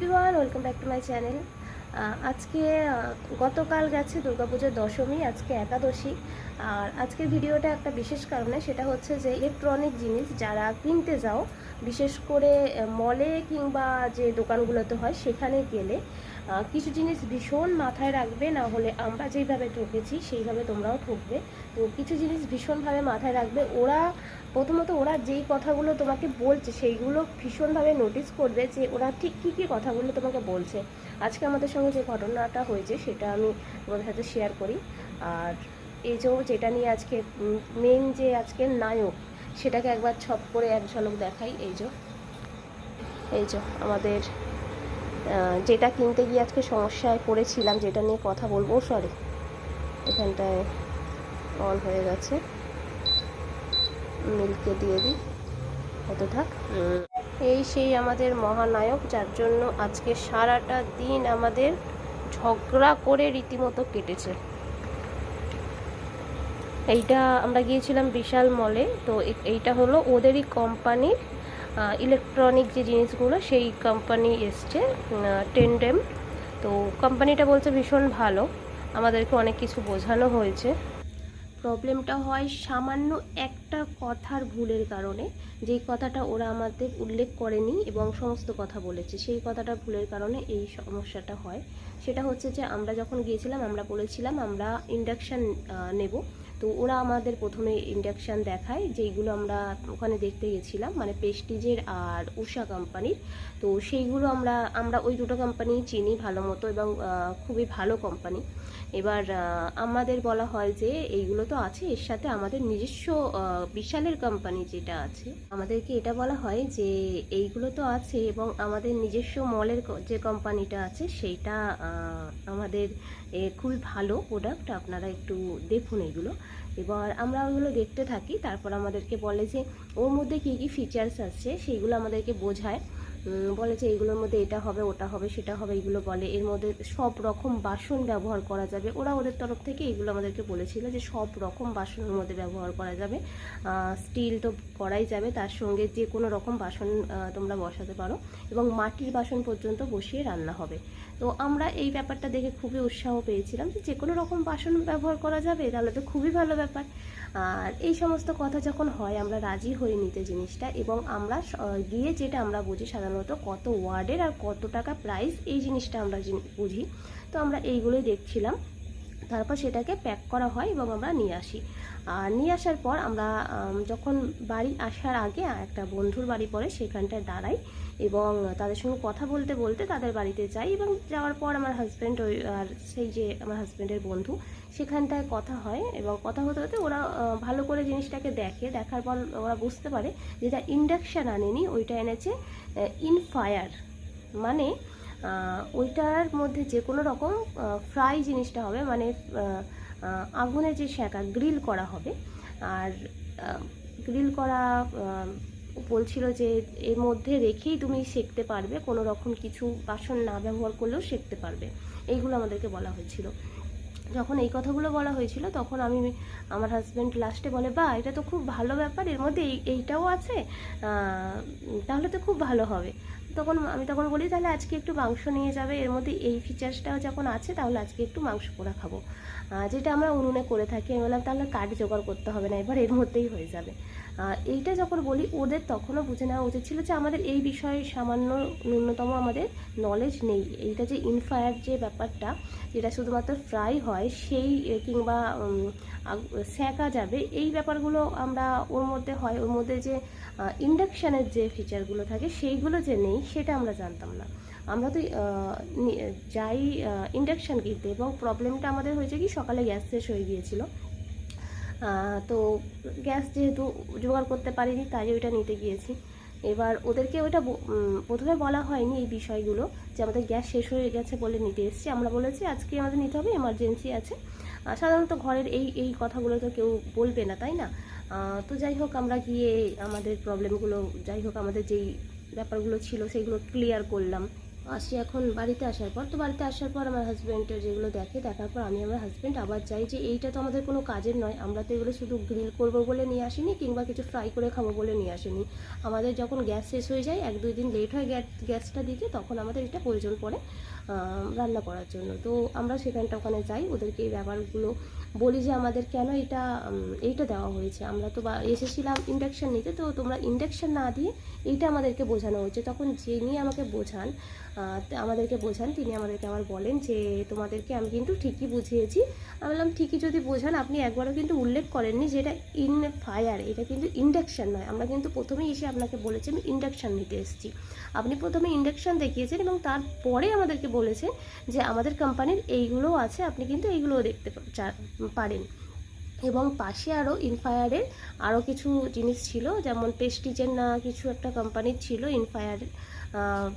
Everyone welcome back to my channel আজকে গতকাল গেছে দুর্গাপুজোর দশমী, আজকে একাদশী। আর আজকের ভিডিওটা একটা বিশেষ কারণে, সেটা হচ্ছে যে ইলেকট্রনিক জিনিস যারা কিনতে যাও, বিশেষ করে মলে কিংবা যে দোকানগুলোতে হয়, সেখানে গেলে কিছু জিনিস ভীষণ মাথায় রাখবে, না হলে আমরা যেইভাবে ঠকেছি, সেইভাবে তোমরাও ঠকবে। তো কিছু জিনিস ভীষণভাবে মাথায় রাখবে। ওরা প্রথমত ওরা যেই কথাগুলো তোমাকে বলছে, সেইগুলো ভীষণভাবে নোটিস করবে যে ওরা ঠিক কী কী কথাগুলো তোমাকে বলছে। আজকে আমাদের সঙ্গে যে ঘটনাটা হয়েছে, সেটা আমি তোমাদের সাথে শেয়ার করি। আর এই যে যেটা নিয়ে আজকে মেন যে আজকে নায়ক, সেটাকে একবার ছপ করে এক ঝলক দেখাই। এই যে এই যে আমাদের যেটা কিনতে গিয়ে আজকে সমস্যায় পড়েছিলাম, যেটা নিয়ে কথা বলব সরি এখানটায় অন হয়ে গেছে। মিল্কে দিয়ে দিই। হতে থাক। এই সেই আমাদের মহানায়ক, যার জন্য আজকে সারাটা দিন আমাদের ঝগড়া করে রীতিমতো কেটেছে। এইটা আমরা গিয়েছিলাম বিশাল মলে, তো এইটা হলো ওদেরই কোম্পানির ইলেকট্রনিক যে জিনিসগুলো, সেই কোম্পানি এসছে টেন্ডেম তো কোম্পানিটা বলছে ভীষণ ভালো। আমাদেরকে অনেক কিছু বোঝানো হয়েছে। প্রবলেমটা হয় সামান্য একটা কথার ভুলের কারণে। যেই কথাটা ওরা আমাদের উল্লেখ করেনি এবং সমস্ত কথা বলেছে, সেই কথাটা ভুলের কারণে এই সমস্যাটা হয়। সেটা হচ্ছে যে আমরা যখন গিয়েছিলাম, আমরা বলেছিলাম আমরা ইন্ডাকশান নেব। তো ওরা আমাদের প্রথমে ইন্ডাকশান দেখায়, যেইগুলো আমরা ওখানে দেখতে গেছিলাম মানে পেস্টিজের আর উষা কোম্পানির তো সেইগুলো আমরা আমরা ওই দুটো কোম্পানি চিনি ভালো মতো এবং খুবই ভালো কোম্পানি এবার আমাদের বলা হয় যে এইগুলো তো আছে, এর সাথে আমাদের নিজস্ব বিশালের কোম্পানি যেটা আছে, আমাদেরকে এটা বলা হয় যে এইগুলো তো আছে এবং আমাদের নিজস্ব মলের যে কোম্পানিটা আছে, সেইটা আমাদের খুবই ভালো প্রোডাক্ট আপনারা একটু দেখুন এগুলো। এবার আমরা ওগুলো দেখতে থাকি, তারপর আমাদেরকে বলে যে, ওর মধ্যে কী কী ফিচার্স আছে, সেইগুলো আমাদেরকে বোঝায়। বলে যে এগুলোর মধ্যে এটা হবে, ওটা হবে, সেটা হবে, এগুলো বলে। এর মধ্যে সব রকম বাসন ব্যবহার করা যাবে। ওরা ওদের তরফ থেকে এগুলো আমাদেরকে বলেছিল যে সব রকম বাসনের মধ্যে ব্যবহার করা যাবে। স্টিল তো করাই যাবে, তার সঙ্গে যে কোনো রকম বাসন তোমরা বসাতে পারো এবং মাটির বাসন পর্যন্ত বসিয়ে রান্না হবে। তো আমরা এই ব্যাপারটা দেখে খুবই উৎসাহ পেয়েছিলাম যে যে কোনো রকম বাসন ব্যবহার করা যাবে, তাহলে তো খুবই ভালো ব্যাপার। আর এই সমস্ত কথা যখন হয়, আমরা রাজি হয়ে নিতে জিনিসটা এবং আমরা গিয়ে যেটা আমরা বুঝি সাধারণত কত ওয়ার্ডের আর কত টাকা প্রাইস এই জিনিসটা আমরা বুঝি। তো আমরা এইগুলোই দেখছিলাম। তারপর সেটাকে প্যাক করা হয় এবং আমরা নিয়ে আসি। নিয়ে আসার পর আমরা যখন বাড়ি আসার আগে একটা বন্ধুর বাড়ি পড়ে সেখানটায় দাঁড়াই এবং তাদের সঙ্গে কথা বলতে বলতে তাদের বাড়িতে যাই এবং যাওয়ার পর আমার হাজব্যান্ড ওই, আর সেই যে আমার হাজব্যান্ডের বন্ধু সেখানটায় কথা হয় এবং কথা হতে হতে ওরা ভালো করে জিনিসটাকে দেখে, দেখার পর ওরা বুঝতে পারে যেটা ইন্ডাকশান আনেনি, ওইটা এনেছে ইনফায়ার মানে ওইটার মধ্যে যে কোনো রকম ফ্রাই জিনিসটা হবে মানে আগুনে যে সেঁকা গ্রিল করা হবে, আর গ্রিল করা বলছিল যে এর মধ্যে রেখেই তুমি সেঁকতে পারবে, কোনো রকম কিছু বাসন না ব্যবহার করলেও সেঁকতে পারবে। এইগুলো আমাদেরকে বলা হয়েছিল। যখন এই কথাগুলো বলা হয়েছিল, তখন আমি, আমার হাজব্যান্ড লাস্টে বলে, বা, এটা তো খুব ভালো ব্যাপার, এর মধ্যে এই, এইটাও আছে তাহলে তো খুব ভালো হবে। তখন আমি তখন বলি, তাহলে আজকে একটু মাংস নিয়ে যাবে। এর মধ্যে এই ফিচার্সটাও যখন আছে, তাহলে আজকে একটু মাংস পোড়া খাব। যেটা আমরা উনুনে করে থাকি, আমি বললাম, তাহলে কাঠ জোগাড় করতে হবে না, এবার এর মধ্যেই হয়ে যাবে। এইটা যখন বলি, ওদের তখনও বুঝে নেওয়া উচিত ছিল যে আমাদের এই বিষয়ে সামান্য ন্যূনতম আমাদের নলেজ নেই। এইটা যে ইনফায়ার যে ব্যাপারটা, যেটা শুধুমাত্র ফ্রাই হয়, সেই কিংবা সেঁকা যাবে, এই ব্যাপারগুলো আমরা ওর মধ্যে হয়, ওর মধ্যে যে ইন্ডাকশানের যে ফিচারগুলো থাকে, সেইগুলো যে নেই, সেটা আমরা জানতাম না। আমরা তো যাই ইন্ডাকশান কিনতে, এবং প্রবলেমটা আমাদের হয়েছে কি, সকালে গ্যাস শেষ হয়ে গিয়েছিল। তো গ্যাস যেহেতু জোগাড় করতে পারিনি, তাই ওইটা নিতে গিয়েছি। এবার ওদেরকে ওইটা প্রথমে বলা হয়নি এই বিষয়গুলো, যে আমাদের গ্যাস শেষ হয়ে গেছে বলে নিতে এসেছি। আমরা বলেছি, আজকে আমাদের নিতে হবে এমার্জেন্সি আছে। সাধারণত ঘরের এই এই কথাগুলো তো কেউ বলবে না, তাই না? তো যাই হোক, আমরা গিয়ে আমাদের প্রবলেমগুলো যাই হোক, আমাদের যেই ব্যাপারগুলো ছিল, সেগুলো ক্লিয়ার করলাম। আসি এখন বাড়িতে আসার পর। তো বাড়িতে আসার পর আমার হাজব্যান্ড যেগুলো দেখে, দেখার পর আমি আমার হাজব্যান্ড আবার যাই যে এইটা তো আমাদের কোনো কাজের নয়, আমরা তো এগুলো শুধু গ্রিল করব বলে নিয়ে আসিনি কিংবা কিছু ফ্রাই করে খাব বলে নিয়ে আসিনি। আমাদের যখন গ্যাস শেষ হয়ে যায়, এক দুই দিন লেট হয় গ্যাস গ্যাসটা দিতে, তখন আমাদের এটা প্রয়োজন পড়ে রান্না করার জন্য। তো আমরা সেখানটা ওখানে যাই, ওদেরকে এই ব্যাপারগুলো বলি যে আমাদের কেন এটা এইটা দেওয়া হয়েছে। আমরা তো বা, এসেছিলাম ইন্ডাকশান নিতে, তো তোমরা ইন্ডাকশান না দিয়ে এইটা আমাদেরকে বোঝানো হয়েছে। তখন যে নিয়ে আমাকে বোঝান আমাদেরকে বোঝান, তিনি আমাদেরকে আবার বলেন যে তোমাদেরকে আমি কিন্তু ঠিকই বুঝিয়েছি। আমি বললাম, ঠিকই যদি বোঝান, আপনি একবারও কিন্তু উল্লেখ করেননি যে এটা ইন ফায়ার এটা কিন্তু ইন্ডাকশান নয়। আমরা কিন্তু প্রথমেই এসে আপনাকে বলেছি, আমি ইন্ডাকশান নিতে এসেছি। আপনি প্রথমে ইন্ডাকশান দেখিয়েছেন এবং তারপরে আমাদেরকে বলেছেন যে আমাদের কোম্পানির এইগুলোও আছে, আপনি কিন্তু এইগুলোও দেখতে পারেন। এবং পাশে আরও ইনফায়ারের আরও কিছু জিনিস ছিল, যেমন পেস্টিজের না কিছু একটা কোম্পানির ছিল ইনফায়ার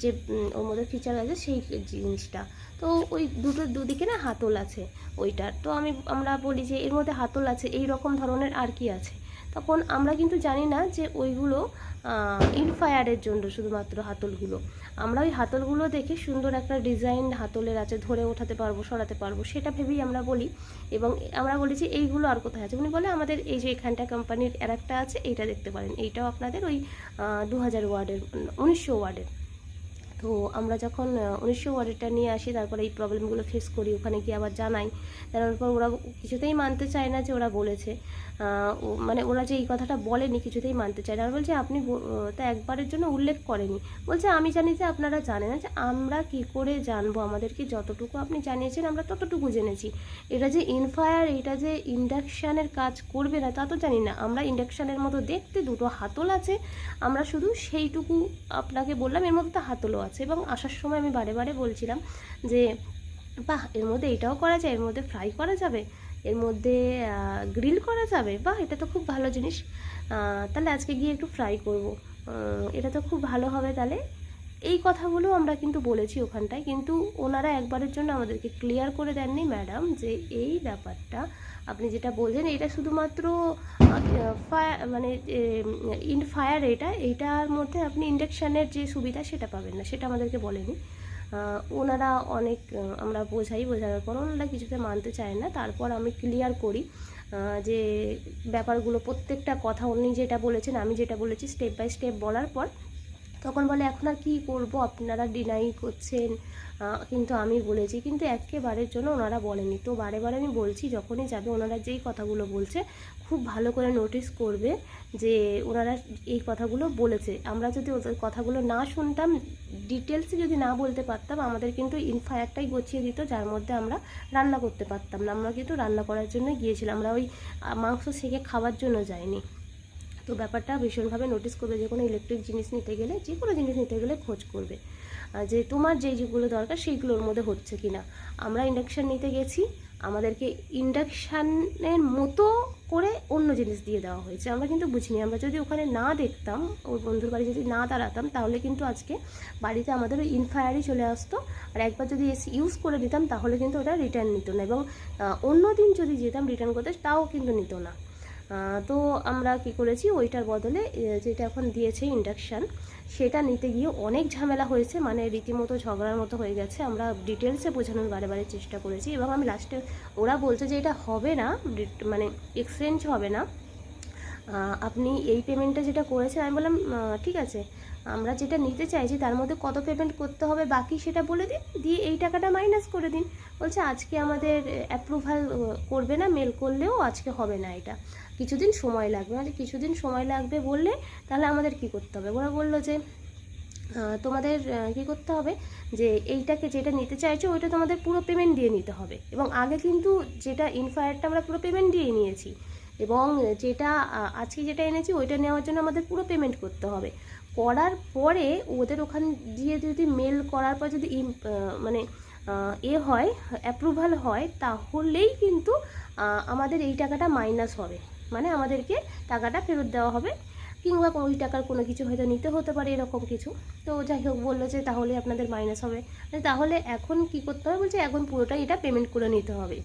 যে ওর মধ্যে ফিচার আছে সেই জিনিসটা। তো ওই দুটোর দুদিকে না হাতল আছে ওইটার। তো আমি, আমরা বলি যে এর মধ্যে হাতল আছে, এই রকম ধরনের আর কি আছে। তখন আমরা কিন্তু জানি না যে ওইগুলো ইনফায়ারের জন্য শুধুমাত্র হাতলগুলো। আমরা ওই হাতলগুলো দেখে সুন্দর একটা ডিজাইন হাতলের আছে, ধরে ওঠাতে পারব, সরাতে পারব, সেটা ভেবেই আমরা বলি। এবং আমরা বলি যে, এইগুলো আর কোথায় আছে? উনি বলে, আমাদের এই যে এখানটা কোম্পানির আর আছে, এইটা দেখতে পারেন। এইটাও আপনাদের ওই দু হাজার ওয়ার্ডের, উনিশশো ওয়ার্ডের। তো আমরা যখন উনিশশো ওয়ার্ডেরটা নিয়ে আসি, তারপরে এই প্রবলেমগুলো ফেস করি, ওখানে গিয়ে আবার জানাই। জানার পর ওরা কিছুতেই মানতে চায় না যে ওরা বলেছে। মানে ওরা যে এই কথাটা বলেনি, কিছুতেই মানতে চায় না। আর বলছে, আপনি তা একবারের জন্য উল্লেখ করেনি। বলছে, আমি জানি যে আপনারা জানেন যে আমরা কি করে জানব? আমাদেরকে যতটুকু আপনি জানিয়েছেন, আমরা ততটুকু জেনেছি। এটা যে ইনফায়ার এটা যে ইন্ডাকশানের কাজ করবে না, তা তো জানি না। আমরা ইন্ডাকশানের মতো দেখতে দুটো হাতল আছে। আমরা শুধু সেইটুকু আপনাকে বললাম, এর মধ্যে হাতলও আছে। এবং আসার সময় আমি বারে বারে বলছিলাম যে, বাহ, এর মধ্যে এটাও করা যায়, এর মধ্যে ফ্রাই করা যাবে, এর মধ্যে গ্রিল করা যাবে, বাহ, এটা তো খুব ভালো জিনিস তাহলে আজকে গিয়ে একটু ফ্রাই করব এটা তো খুব ভালো হবে তাহলে। এই কথাগুলো আমরা কিন্তু বলেছি ওখানটায়, কিন্তু ওনারা একবারের জন্য আমাদেরকে ক্লিয়ার করে দেননি ম্যাডাম যে এই ব্যাপারটা আপনি যেটা বলছেন, এটা শুধুমাত্র ফায়ার মানে ইন ফায়ার এটা এইটার মধ্যে আপনি ইন্ডাকশানের যে সুবিধা সেটা পাবেন না, সেটা আমাদেরকে বলেনি। ওনারা অনেক আমরা বোঝাই, বোঝানোর পর ওনারা কিছুতে মানতে চায় না, তারপর আমি ক্লিয়ার করি যে ব্যাপারগুলো প্রত্যেকটা কথা উনি যেটা বলেছেন, আমি যেটা বলেছি স্টেপ বাই স্টেপ বলার পর তখন বলে, এখন আর কী করব? আপনারা ডিনাই করছেন। কিন্তু আমি বলেছি। কিন্তু একেবারের জন্য ওনারা বলেনি। তো বারে বারে আমি বলছি, যখনই যাবে ওনারা যেই কথাগুলো বলছে, খুব ভালো করে নোটিস করবে যে ওনারা এই কথাগুলো বলেছে। আমরা যদি ওদের কথাগুলো না শুনতাম ডিটেলসে যদি না বলতে পারতাম, আমাদের কিন্তু ইনফায়ারটাই গছিয়ে দিত, যার মধ্যে আমরা রান্না করতে পারতাম না। আমরা কিন্তু রান্না করার জন্য গিয়েছিলাম। আমরা ওই মাংস সেকে খাওয়ার জন্য যাইনি। তো ব্যাপারটা ভীষণভাবে নোটিস করবে যে কোনো ইলেকট্রিক জিনিস নিতে গেলে, যে কোনো জিনিস নিতে গেলে খোঁজ করবে। যে তোমার যেই যেগুলো দরকার সেইগুলোর মধ্যে হচ্ছে কি না আমরা ইন্ডাকশান নিতে গেছি, আমাদেরকে ইন্ডাকশানের মতো করে অন্য জিনিস দিয়ে দেওয়া হয়েছে। আমরা কিন্তু বুঝিনি। আমরা যদি ওখানে না দেখতাম, ওর বন্ধুর বাড়ি যদি না দাঁড়াতাম, তাহলে কিন্তু আজকে বাড়িতে আমাদের ওই ইনফায়ারই চলে আসতো। আর একবার যদি এসি ইউজ করে দিতাম তাহলে কিন্তু ওটা রিটার্ন নিত না। এবং অন্য দিন যদি যেতাম রিটার্ন করতে, তাও কিন্তু নিত না। তো আমরা কি করেছি, ওইটার বদলে যেটা এখন দিয়েছে ইন্ডাকশান সেটা নিতে গিয়ে অনেক ঝামেলা হয়েছে মানে রীতিমতো ঝগড়ার মতো হয়ে গেছে। আমরা ডিটেলসে বোঝানোর বারে বারে চেষ্টা করেছি এবং আমি লাস্টে ওরা বলছে যে এটা হবে না মানে এক্সচেঞ্জ হবে না। আপনি এই পেমেন্টটা যেটা করেছেন, আমি বললাম ঠিক আছে। আমরা যেটা নিতে চাইছি তার মধ্যে কত পেমেন্ট করতে হবে বাকি সেটা বলে দিন, দিয়ে এই টাকাটা মাইনাস করে দিন। বলছে, আজকে আমাদের অ্যাপ্রুভাল করবে না মেল করলেও আজকে হবে না এটা। কিছুদিন সময় লাগবে। মানে কিছুদিন সময় লাগবে বললে তাহলে আমাদের কি করতে হবে? ওরা বলল যে তোমাদের কি করতে হবে? যে, এইটাকে যেটা নিতে চাইছো, ওইটা তোমাদের পুরো পেমেন্ট দিয়ে নিতে হবে। এবং আগে কিন্তু যেটা ইনফায়ারটা আমরা পুরো পেমেন্ট দিয়ে নিয়েছি। এবং যেটা আজকে যেটা এনেছি, ওইটা নেওয়ার জন্য আমাদের পুরো পেমেন্ট করতে হবে। করার পরে ওদের ওখান দিয়ে যদি মেল করার পর যদি মানে এ হয় অ্যাপ্রুভাল হয়, তাহলেই কিন্তু আমাদের এই টাকাটা মাইনাস হবে। মানে আমাদেরকে টাকাটা ফেরত দেওয়া হবে। কিংবা ওই টাকার কোনো কিছু হয়তো নিতে হতে পারে এরকম কিছু। তো যাই হোক, বলল যে তাহলে আপনাদের মাইনাস হবে। মানে তাহলে এখন কি করতে হবে? বলছে এখন পুরোটাই এটা পেমেন্ট করে নিতে হবে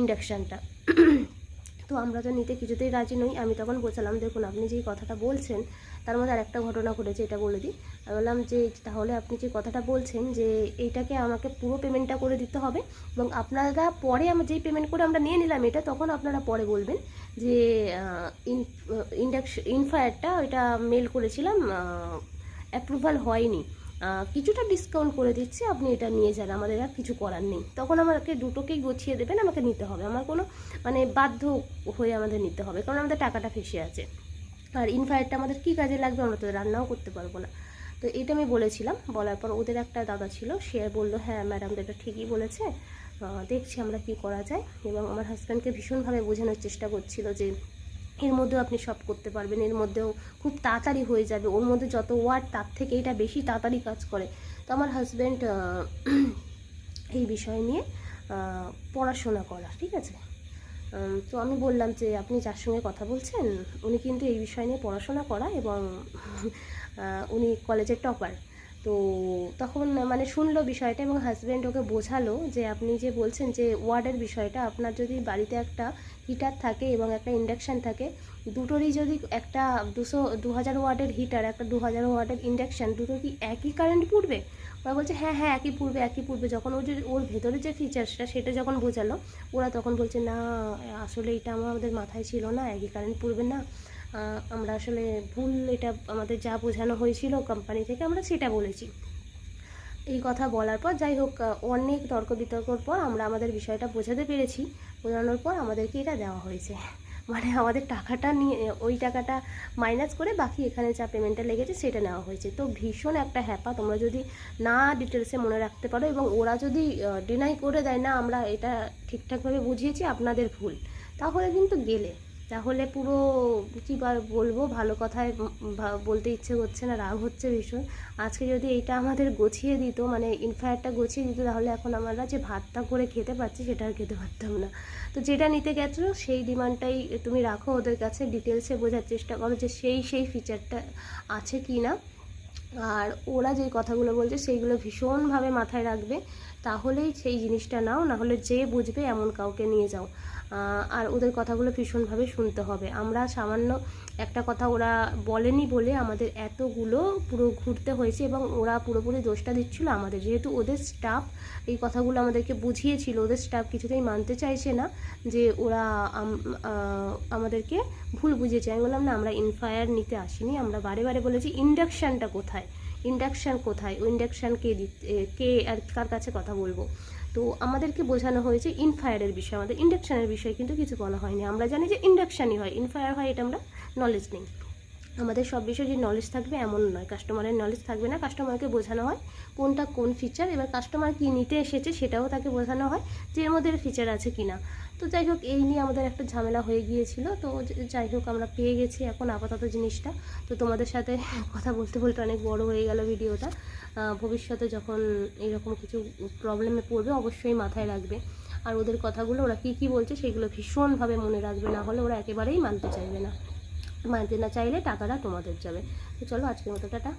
ইন্ডাকশানটা তো আমরা তো নিতে কিছুতেই রাজি নই। আমি তখন বলছিলাম, দেখুন, আপনি যেই কথাটা বলছেন তার মধ্যে আরেকটা ঘটনা ঘটেছে, এটা বলে দিই। আমি বললাম যে, তাহলে আপনি যে কথাটা বলছেন যে এইটাকে আমাকে পুরো পেমেন্টটা করে দিতে হবে এবং আপনারা পরে আমি যেই পেমেন্ট করে আমরা নিয়ে নিলাম এটা, তখন আপনারা পরে বলবেন যে ইন্ডাকশন ইনফায়ারটা ওইটা মেল করেছিলাম অ্যাপ্রুভাল হয়নি। কিছুটা ডিসকাউন্ট করে দিচ্ছি, আপনি এটা নিয়ে যান, আমাদের আর কিছু করার নেই। তখন আমাকে দুটোকেই গছিয়ে দেবেন, আমাকে নিতে হবে। আমার কোনো মানে বাধ্য হয়ে আমাদের নিতে হবে, কারণ আমাদের টাকাটা ফেসে আছে। আর ইনফায়ারটা আমাদের কী কাজে লাগবে আমরা তো রান্নাও করতে পারব না। তো এটা আমি বলেছিলাম, বলার পর ওদের একটা দাদা ছিল, সে বলল হ্যাঁ ম্যাডাম এটা ঠিকই বলেছে। দেখছি আমরা কি করা যায়। এবং আমার হাজব্যান্ডকে ভীষণভাবে বোঝানোর চেষ্টা করছিল যে, এর মধ্যেও আপনি সব করতে পারবেন, এর মধ্যেও খুব তাড়াতাড়ি হয়ে যাবে। ওর মধ্যে যত ওয়ার্ড তার থেকে এটা বেশি তাড়াতাড়ি কাজ করে। তো আমার হাজব্যান্ড এই বিষয় নিয়ে পড়াশোনা করা, ঠিক আছে? তো আমি বললাম যে আপনি যার সঙ্গে কথা বলছেন, উনি কিন্তু এই বিষয় নিয়ে পড়াশোনা করা এবং উনি কলেজের টপার তো তখন মানে শুনলো বিষয়টা এবং হাজব্যান্ড ওকে বোঝালো যে আপনি যে বলছেন যে ওয়ার্ডের বিষয়টা, আপনার যদি বাড়িতে একটা হিটার থাকে এবং একটা ইন্ডাকশান থাকে, দুটোরই যদি একটা দুশো দু হাজার ওয়ার্ডের হিটার একটা দু হাজার ওয়ার্ডের ইন্ডাকশান দুটো কি একই কারেন্ট পুড়বে? ওরা বলছে হ্যাঁ হ্যাঁ একই পূর্বে একই পূর্বে। যখন ওর যে ওর ভেতরে যে ফিচার্সটা সেটা যখন বোঝালো, ওরা তখন বলছে, না, আসলে এটা আমাদের মাথায় ছিল না, একই কারেন্ট পূর্বে না। আমরা আসলে ভুল, এটা আমাদের যা বোঝানো হয়েছিল কোম্পানি থেকে, আমরা সেটা বলেছি। এই কথা বলার পর, যাই হোক অনেক তর্ক বিতর্কর পর আমরা আমাদের বিষয়টা বোঝাতে পেরেছি। বোঝানোর পর আমাদেরকে এটা দেওয়া হয়েছে। মানে আমাদের টাকাটা নিয়ে, ওই টাকাটা মাইনাস করে বাকি এখানে যা পেমেন্টটা লেগেছে সেটা নেওয়া হয়েছে। তো ভীষণ একটা হ্যাপা, তোমরা যদি না ডিটেলসে মনে রাখতে পারো এবং ওরা যদি ডিনাই করে দেয়, না, আমরা এটা ঠিকঠাকভাবে বুঝিয়েছি, আপনাদের ভুল। তাহলে কিন্তু গেলে। তাহলে পুরো কী বলব? ভালো কথায় বলতে ইচ্ছে করছে না, রাগ হচ্ছে ভীষণ। আজকে যদি এইটা আমাদের গছিয়ে দিত মানে ইনফায়ারটা গছিয়ে দিত, তাহলে এখন আমরা যে ভাতটা করে খেতে পারছি, সেটা আর খেতে পারতাম না। তো যেটা নিতে গেছো সেই ডিমান্ডটাই তুমি রাখো ওদের কাছে ডিটেলসে বোঝার চেষ্টা করো যে সেই সেই ফিচারটা আছে কি না আর ওরা যে কথাগুলো বলছে সেইগুলো ভীষণভাবে মাথায় রাখবে। তাহলেই সেই জিনিসটা নাও না হলে যে বুঝবে এমন কাউকে নিয়ে যাও। আর ওদের কথাগুলো ভীষণভাবে শুনতে হবে। আমরা সামান্য একটা কথা ওরা বলেনি বলে আমাদের এতগুলো পুরো ঘুরতে হয়েছে এবং ওরা পুরোপুরি দোষটা দিচ্ছিল আমাদের। যেহেতু ওদের স্টাফ এই কথাগুলো আমাদেরকে বুঝিয়েছিল, ওদের স্টাফ কিছুতেই মানতে চাইছে না যে ওরা আমাদেরকে ভুল বুঝিয়েছে আমি বললাম, না, আমরা ইনফায়ার নিতে আসিনি। আমরা বারে বারে বলেছি ইন্ডাকশানটা কোথায়? ইন্ডাকশান কোথায়? ওই ইন্ডাকশান কে কে আর কার কাছে কথা বলব? তো আমাদেরকে বোঝানো হয়েছে ইনফায়ারের বিষয়। আমাদের ইন্ডাকশানের বিষয়ে কিন্তু কিছু বলা হয়নি। আমরা জানি যে ইন্ডাকশানই হয়। ইনফায়ার হয় এটা আমরা নলেজ নেই। আমাদের সব বিষয়ে যে নলেজ থাকবে এমন নয়। কাস্টমারের নলেজ থাকবে না। কাস্টমারকে বোঝানো হয় কোনটা কোন ফিচার এবার কাস্টমার কি নিতে এসেছে সেটাও তাকে বোঝানো হয় যে এর মধ্যে ফিচার আছে কি না তো যাই হোক, এই নিয়ে আমাদের একটা ঝামেলা হয়ে গিয়েছিল। তো যাই হোক, আমরা পেয়ে গেছি এখন আপাতত জিনিসটা। তো তোমাদের সাথে কথা বলতে বলতে অনেক বড় হয়ে গেল ভিডিওটা। ভবিষ্যতে যখন এরকম কিছু প্রবলেমে পড়বে, অবশ্যই মাথায় রাখবে। আর ওদের কথাগুলো ওরা কী কী বলছে সেগুলো ভীষণভাবে মনে রাখবে, না হলে ওরা একেবারেই মানতে চাইবে না। মানতে না চাইলে টাকাটা তোমাদের যাবে। তো চলো, আজকের মতো, টাটা।